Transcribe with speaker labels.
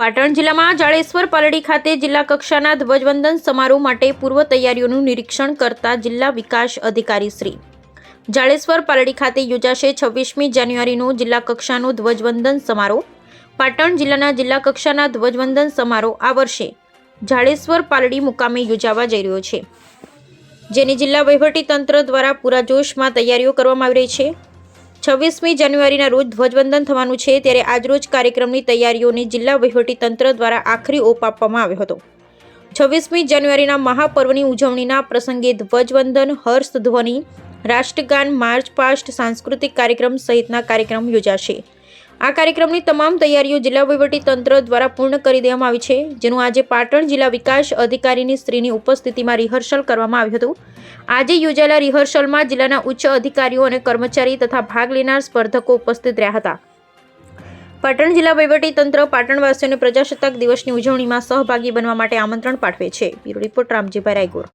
Speaker 1: પાટણ જિલ્લામાં જાડેશ્વર પાલડી ખાતે જિલ્લા કક્ષાના ધ્વજવંદન સમારોહ માટે પૂર્વ તૈયારીઓનું નિરીક્ષણ કરતા જિલ્લા વિકાસ અધિકારી શ્રી. જાડેશ્વર પાલડી ખાતે યોજાશે છવ્વીસમી જાન્યુઆરીનો જિલ્લા કક્ષાનો ધ્વજવંદન સમારોહ. પાટણ જિલ્લાના જિલ્લા કક્ષાના ધ્વજવંદન સમારોહ આ વર્ષે જાડેશ્વર પાલડી મુકામે યોજાવા જઈ રહ્યો છે. જેની જિલ્લા વહીવટી તંત્ર દ્વારા પૂરા જોશમાં તૈયારીઓ કરવામાં આવી રહી છે. છવ્વીસમી જાન્યુઆરીના રોજ ધ્વજવંદન થવાનું છે ત્યારે આજરોજ કાર્યક્રમની તૈયારીઓને જિલ્લા તંત્ર દ્વારા આખરી ઓપ આપવામાં આવ્યો હતો. છવ્વીસમી જાન્યુઆરીના મહાપર્વની ઉજવણીના પ્રસંગે ધ્વજવંદન હર્ષ ધ્વનિ રાષ્ટ્રગાન, માર્ચ પાસ્ટ, સાંસ્કૃતિક કાર્યક્રમ સહિતના કાર્યક્રમ યોજાશે. આ કાર્યક્રમની તમામ તૈયારીઓ જિલ્લા તંત્ર દ્વારા પૂર્ણ કરી દેવામાં આવી છે, જેનું આજે પાટણ જિલ્લા વિકાસ અધિકારીની સ્ત્રીની ઉપસ્થિતિમાં રિહર્સલ કરવામાં આવ્યું હતું. આજે યોજાયેલા રિહર્સલમાં જિલ્લાના ઉચ્ચ અધિકારીઓ અને કર્મચારી તથા ભાગ લેનાર સ્પર્ધકો ઉપસ્થિત રહ્યા હતા. પાટણ જિલ્લા તંત્ર પાટણવાસીઓને પ્રજાસત્તાક દિવસની ઉજવણીમાં સહભાગી બનવા માટે આમંત્રણ પાઠવે છે. Bureau report Ramjibhai Raigor.